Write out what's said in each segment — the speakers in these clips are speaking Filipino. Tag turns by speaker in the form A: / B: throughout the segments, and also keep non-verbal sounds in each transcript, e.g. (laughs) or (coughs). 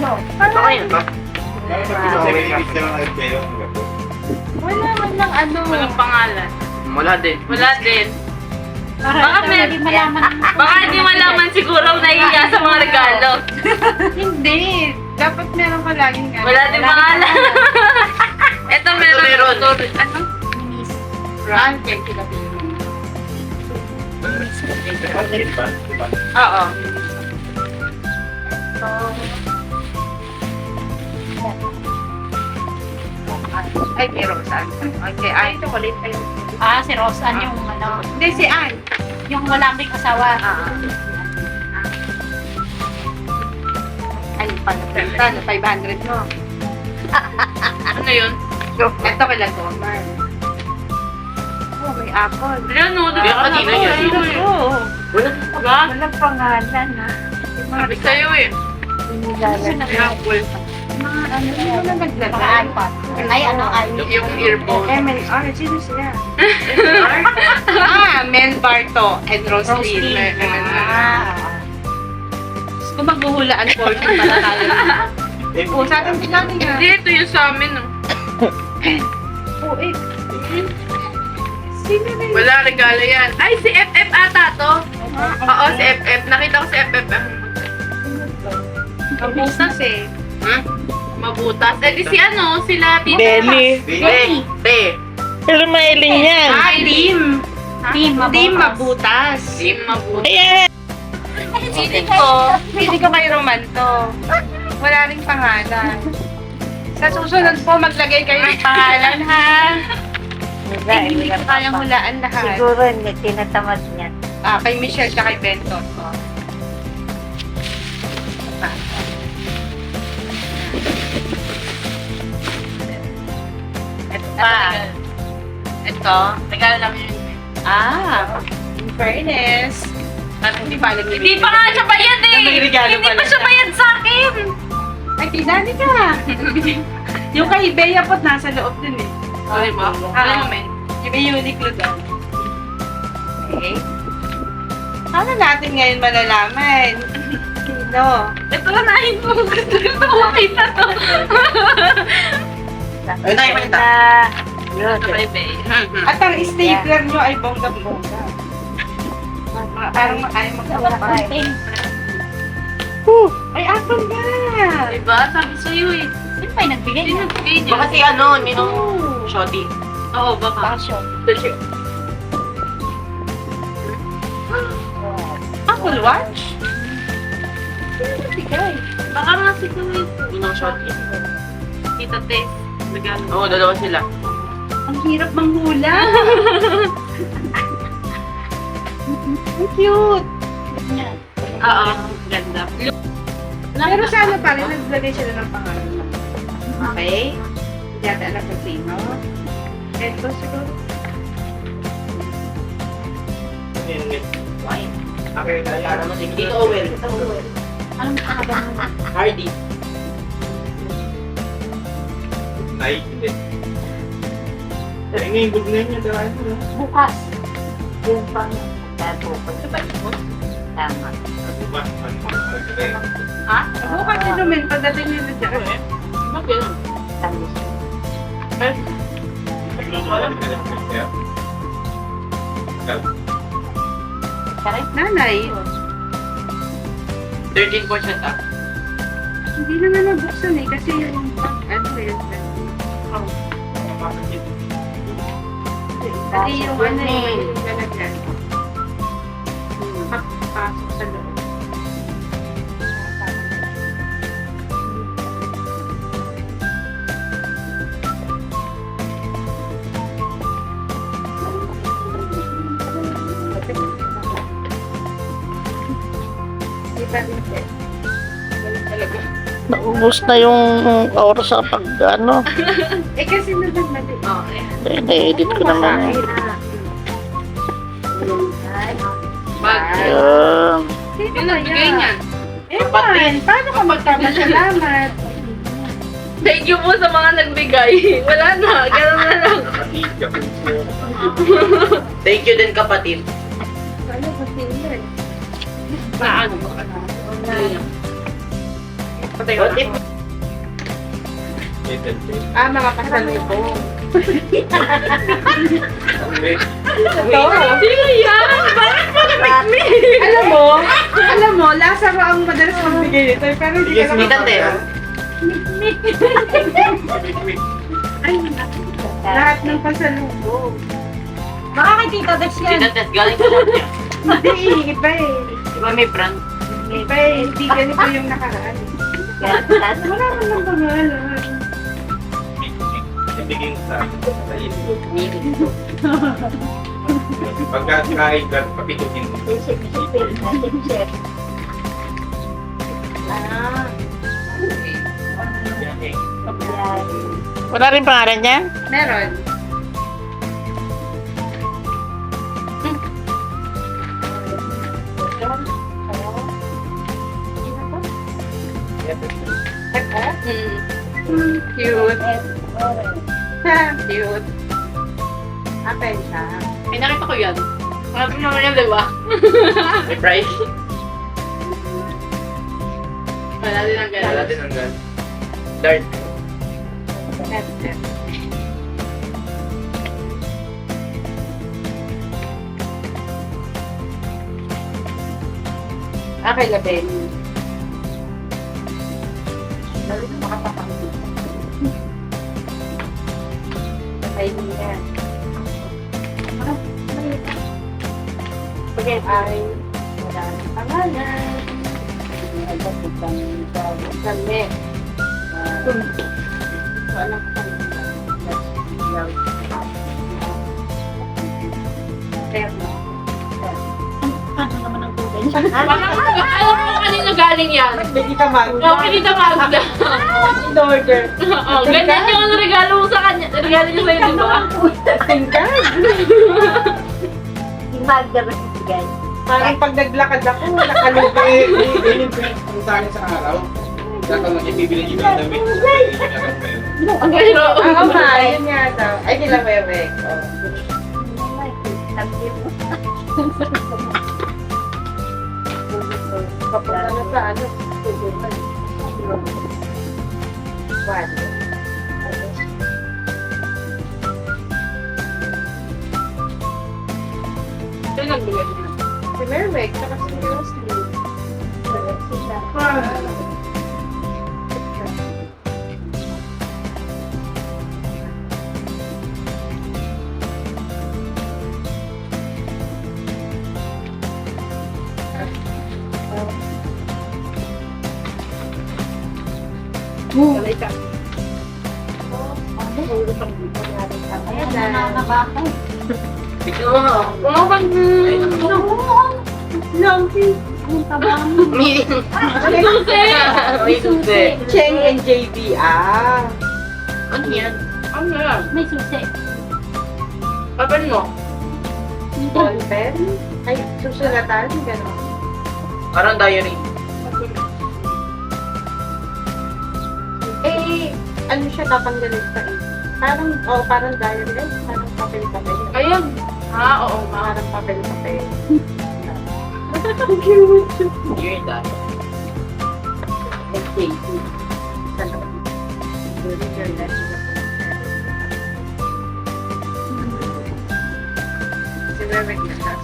A: Wala. Ano?
B: Okay ba?
A: Wala man lang ano.
C: Walang pangalan.
B: Wala din.
C: Wala din. Baka may-
A: hindi malaman.
C: Baka hindi malaman siguro nahihiya sa mga regalo. (laughs)
D: Hindi. Dapat meron ka laging ano.
C: Wala din pangalan. (laughs) Ito meron.
B: meron.
C: Ano?
A: Miss.
D: Brand, cake sila
C: Oo.
D: Ay, kay Rosan. Okay, ay, ito kulit. Ay,
A: Ah, si Rosan yung ano.
D: Hindi, si Ann.
A: Yung walang may asawa.
D: Ah. Ay, pagkanta na 500 mo. (laughs)
C: Ano yun?
D: Ito kay Lagoman. Oh, may apple.
C: Ano?
B: Hindi ako kanina yan.
D: Oo.
B: Wala.
C: Diba?
A: Walang pangalan ha.
C: Sabi sa'yo eh.
A: Apple.
D: Mga ano, hindi mo na naglagay.
A: iPad. Ay, ano, ay.
C: Yung earphone.
D: MNR, sino sila? (laughs) ah, Mel Barto and. MNR.
A: Ah.
D: Kung maghuhulaan po, yung matatalo. (laughs) Oh, sa atin sila nga.
C: Hindi, ito yung sa amin. Oh. (coughs)
D: Oh, eh. Sino na?
C: Wala regalo yan. Ay, si FF ata to. Oo, si FF. Nakita ko si FF.
D: Mabusas eh.
C: Hmm? Mabutas. Eh di si ano, sila Tita.
E: Belly.
B: Be. Be.
E: Pero mailing yan.
D: Ah, team.
A: Team Mabutas.
D: Team Mabutas.
C: Team Mabutas.
E: Ayan.
D: Feeling ko, feeling ko kay Romanto. Wala ring pangalan. Sa susunod po, maglagay kayo ng pangalan, ha? Eh, hindi ko kayang hulaan lahat.
A: Siguro hindi tinatamad niya.
D: Ah, kay Michelle siya kay Benton. Oh. Pa. Ito.
C: Regalo lang yun.
D: Ah, in fairness. At hindi pa alam
C: Hindi pa nga siya bayad eh.
D: May regalo
C: Hindi
D: pala
C: pa siya
D: siya.
C: bayad sa akin.
D: Ay, tinali ka. (laughs) yung kay Bea po, nasa loob din eh.
C: Oh, diba? Alam mo, men.
D: Yung may Uniqlo daw. Okay. Paano natin ngayon malalaman? (laughs) Sino?
C: Ito na nahin mo. Gusto ko makita to.
B: Ayun na, ipakita.
A: Yun.
D: At ang stapler nyo ay bongga-bongga. Parang ayaw magkakapal. Ay, apple ba?
C: Diba? Sabi sa'yo eh.
A: Sino pa yung nagbigay
C: Sino
A: niya?
C: nagbigay niya?
B: Baka si ano, ninong Shotty.
C: Oo, baka.
A: Passion.
D: Apple Watch? Sino nagbigay?
C: Baka nga si Kuya.
B: Ninong Shotty.
C: Tita Tess.
B: Oo, dalawa sila.
D: Ang hirap manghula. (laughs) Ang cute.
C: Oo. Ganda.
D: Pero sa ano pa rin, naglagay sila ng pangalan. Okay? Hindi ata alam kung sino. Ito siguro.
B: Wine. Okay, kaya naman si Tito Owen.
A: Anong pangalan mo?
B: Hardy.
F: Ay, hindi. Ay, ngayon, good na yun yung dalawa mo.
A: Bukas. Yun pang bukas. Tama.
F: Ano ba? Ano ba?
C: Ha?
D: Bukas si Lumen, pagdating niya na dyan.
C: Bakit?
A: Tamis. Correct?
D: Nanay,
B: 13% up.
D: hindi naman nabuksan eh, kasi yung ano eh. Pati yung ano eh,
E: Naubos na yung oras sa pag ano. (laughs)
D: Eh kasi naman mali.
C: Oo. eh.
E: Eh, na-edit ko naman.
C: Bag. Yun ang bigay niyan.
D: Eh, man, paano ka magpapasalamat?
C: Thank you po sa mga nagbigay. Wala na. Ganun na lang. (laughs)
B: Thank you din kapatid.
D: Ba sila?
C: Paano?
F: Little bit.
D: Ah, mga pasalubong.
F: Okay.
C: Sino yan? Bakit mo namigmi?
D: alam mo, alam mo, Lazaro ang madalas magbigay nito. Pero hindi
F: Yes,
D: ka
B: May
D: naman.
B: tandero?
D: Ay, lahat ng pasalubong.
A: Baka kay Tita
B: Si
A: yan.
B: Dantes, galing sa.
D: Hindi, iba eh.
B: Di ba may brand?
D: Iba eh. Hindi ganito yung nakaraan.
A: Gatas.
D: Wala man ng pangalan.
F: Ibigin sa sa ito. Pagka kain ka, papitukin mo.
D: Ah.
F: Yan.
E: Wala rin pangalan niya?
D: Meron. Hmm. Cute. Cute. Apel siya.
C: Ay, nakita ko yan. Sabi naman yan, di ba? (laughs)
B: May price?
C: Wala din ang
F: Wala
C: ganun.
F: din ang gan.
B: Dart.
D: Apel label. Patay niya. Pag ay wala nang pangalan. Kami. Walang Pero,
C: Alam mo kanino galing yan?
D: Hindi ka mag.
C: Oh, pinita Magda.
D: In order.
C: Oh, ganyan yung regalo mo sa kanya. Regalo niya sa'yo, di ba?
D: Tingkad.
A: Yung Magda ba bigay?
D: Parang pag naglakad ako, nakalubay.
F: Eh, eh, yun yung kung sa akin sa araw. Dapat lang ibibili niyo yung damit.
C: Ang gano.
D: Oo nga, yun daw. Ay, nila Wewek. Oh. Papunta na sa ano? One.
C: Sino nagbigay niya?
D: Si Merwek, saka si Rosely.
C: Kalay
A: nananabako.
B: Tignan mo nga.
C: Oo, bang...
A: Ang tabang.
B: May (laughs)
C: Susi!
B: may susi.
D: Cheng and JB, ah.
B: Ano yan?
C: Ano yan?
A: May susi.
C: Papan mo?
D: Ball pen? Ay, susulatan, gano'n.
B: Parang diary.
D: Eh, ano siya tatanggalin sa eh. Parang, oh, parang diary, eh. Parang papel-papel.
C: Ayun. Ha, oo nga.
D: Parang papel-papel.
B: You're that.
D: And JB. Sa loob. During your lesson. Si Wewek na siya,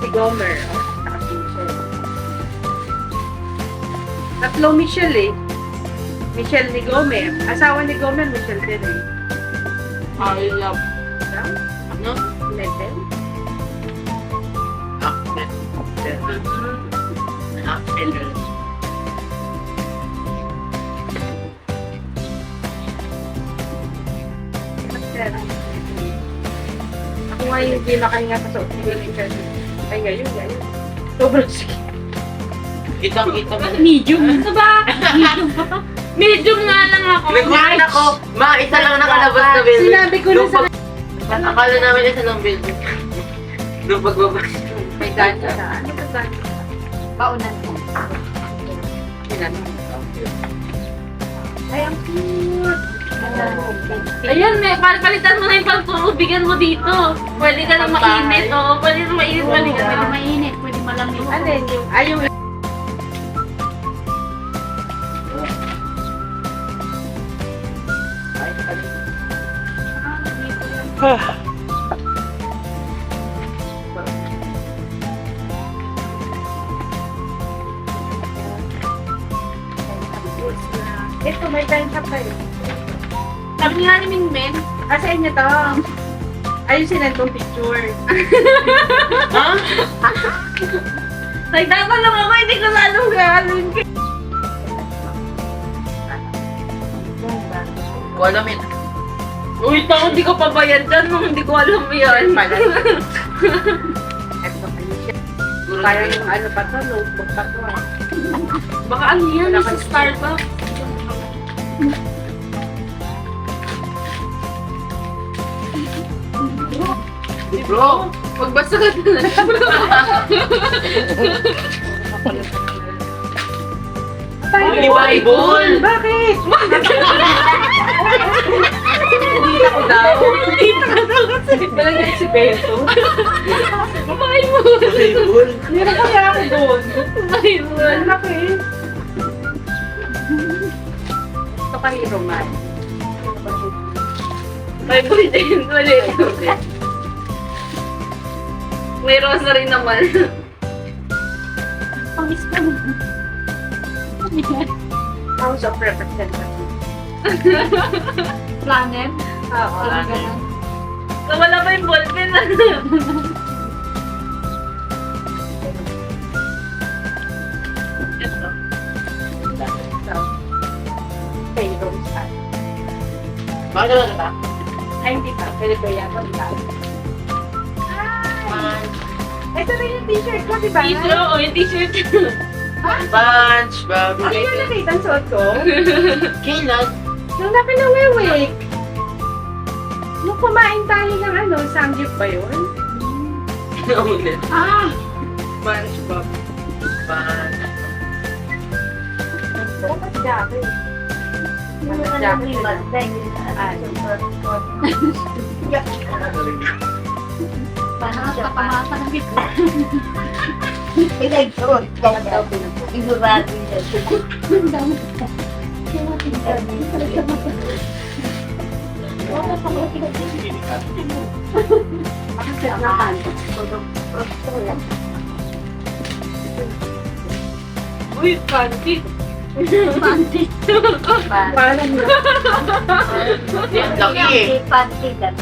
D: si Gomer, oh, saka si Michelle. Tatlo Michelle eh. Michelle ni Gomer. Asawa ni Gomer, Michelle din eh.
C: I love.
B: Ano?
D: Level?
B: Ah, Pedro.
D: Ako nga yung hindi makahinga sa suot ni Michelle. Ay, ngayon, ngayon. Sobrang sige.
B: Kitang-kita.
A: Medium. (laughs) Ano ba?
C: Medium nga lang ako.
B: Nagkuhan ako. Ma, isa lang nakalabas na building.
D: Sinabi ko na
B: Nung
D: sa...
B: pag- Akala namin isa lang building. Nung pagbaba.
D: May ganja na. Ano ba ganja?
A: Paunan mo.
D: Tinanong.
A: Ay, ang cute.
C: Ayun, may pal palitan mo na yung pagtubigan mo dito. Pwede ka nang mainit, oo. Pwede nang mainit, pwede ka
A: Pwede
C: nang
A: mainit. Pwede malamig.
D: Ano yun. Ay, yung... Ito, may pensa pa eh.
C: Sabi nga ni Minmen,
D: Ah, sa inyo to. Ayun sinend kong picture. (laughs)
C: nagtaka lang ako, hindi ko na alam gano'n.
B: Ko
C: Uy, tako, hindi ko pabayad dyan nung hindi ko alam yan. (laughs)
D: Pala. Ito, ayun siya. Parang yung ano pa to, notebook pa to. ah.
C: Baka ano yan, sa Starbucks.
B: Bro!
C: Magbasa ka na.
B: Holy Bible!
D: Bakit? Hindi (laughs) Si Beto.
C: Bible!
F: Bible?
D: Meron kaya ako doon.
C: Bible!
D: Ang laki. Ito kay Roman.
C: Bible din. Ulit. May rosary naman.
A: Pangis ka mo.
D: House of Representatives.
A: Planet.
D: Oo.
A: Parang ganun.
C: So, wala pa yung ballpen. Ito.
D: So, kay Rose.
B: Bakit na ba?
D: Ay, hindi pa. Pwede ba yan? Pwede ba? Ito yung t-shirt ko, di ba?
C: T-shirt. Oo, yung t-shirt.
B: Bunch, baby.
D: Ano yung nakita ang suot ko? (laughs)
B: Kailan?
D: Nung napinawiwik. Nung kumain tayo ng ano, samgyup ba yun?
B: Ulit.
A: Ah!
B: Bunch, Bob. Bunch.
D: Dapat jacket. Dapat jacket. Ah,
A: Parang katamasa ng bit.
G: Pinagsuot ka daw. Sigurado niya.
D: Nakasanahan.
C: Uy, fancy.
A: Panty.
D: Parang yun.
B: Laki eh.
G: Panty lang.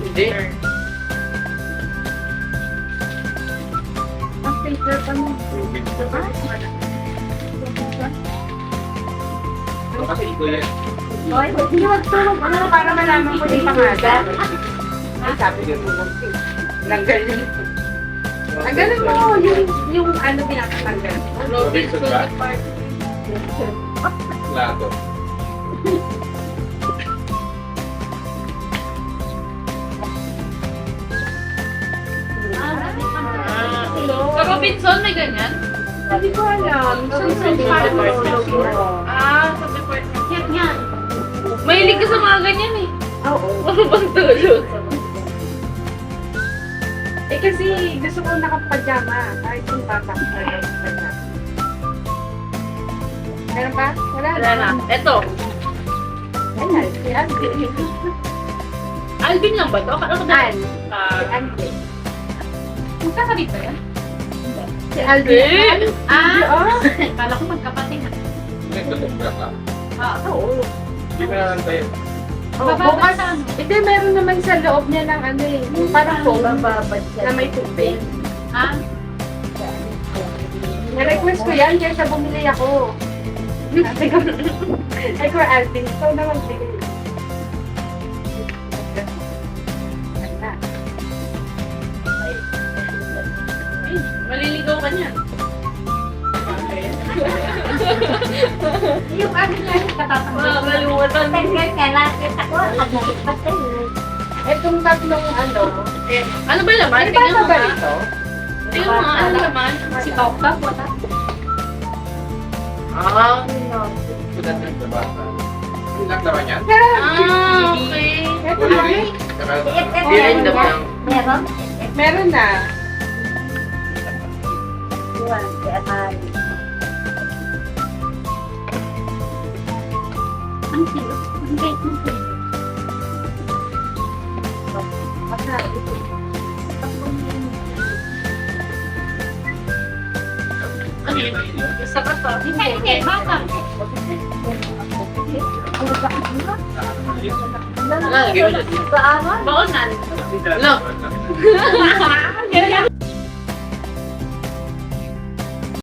B: Hindi.
D: Ang paper pa mo.
F: Kasi ito yan.
D: Oy, hindi magtulog. Ano para malaman ko yung pangalan? Ay, sabi ko mo. Nanggal yun. Tanggalin mo yung, yung ano pinakatanggal.
F: Robinson ba? Lato.
C: Sa Robinson, may ganyan?
D: Hindi ko alam. Susunod pa
C: Ah, sa department.
A: Yan, yan.
C: Mahilig ka sa mga ganyan eh.
D: Oo.
C: Ano bang tulog?
D: Eh kasi gusto ko nakapajama. Kahit yung bata ko pajama. Meron pa? Wala
C: Wala na. Ito.
D: Ayan, si Alvin.
C: Alvin lang ba to? Ko na.
D: Al. Si
C: Ah,
D: Alvin.
C: magkakabit ba yan?
D: Si Alvin.
C: Ah!
D: Oo. (laughs)
A: Kala ko magkapatid.
F: Hindi na lang tayo.
D: Oh, bukas. Hindi, meron naman sa loob niya ng ano eh. Yung parang foam
G: Bababad
D: na may tubig.
A: Ah?
D: Na-request ko yan, kaya siya bumili ako. Ko, (laughs) ay ko, Alvin, ikaw naman bigay.
C: Maliligaw ka niyan.
D: Yung ano na yung
C: Mga kaluwatan.
G: Tanggal ka lang. Ako, ang nagpatay.
D: Itong tatlong ano, eh,
C: Ano ba laman?
D: may
C: Tingnan mo
D: ba rito?
C: Tingnan mo. Ano laman?
A: Si Tokta, wala.
B: Ah,
F: Pagdating sa bata. Ilang naman yan?
C: Ah, okay.
D: Ito
F: Uli
D: na.
B: lang.
G: Meron?
D: Meron na. Mo
A: dyan.
F: Baonan. Ganyan.